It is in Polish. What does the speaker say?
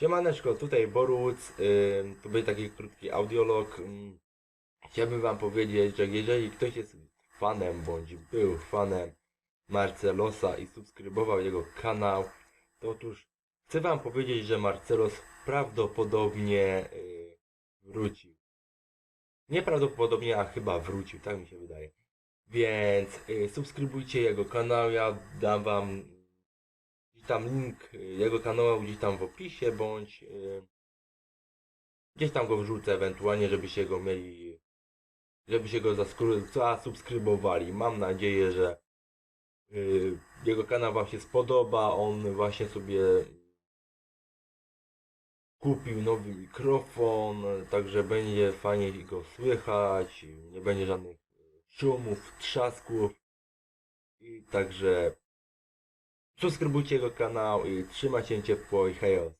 Siemaneczko, tutaj Boruc, to będzie taki krótki audiolog. Ym, chciałbym wam powiedzieć, że jeżeli ktoś jest fanem, bądź był fanem Marcelosa i subskrybował jego kanał, to otóż chcę wam powiedzieć, że Marcelos prawdopodobnie yy, wrócił. Nieprawdopodobnie, a chyba wrócił, tak mi się wydaje. Więc yy, subskrybujcie jego kanał, ja dam wam tam link jego kanału gdzieś tam w opisie, bądź y, gdzieś tam go wrzucę ewentualnie, żebyście go mieli, żebyście go zasubskrybowali. Mam nadzieję, że y, jego kanał wam się spodoba, on właśnie sobie kupił nowy mikrofon, także będzie fajnie go słychać, nie będzie żadnych szumów, trzasków i także Subskrybujcie jego kanał i trzymajcie ciepło i hejos.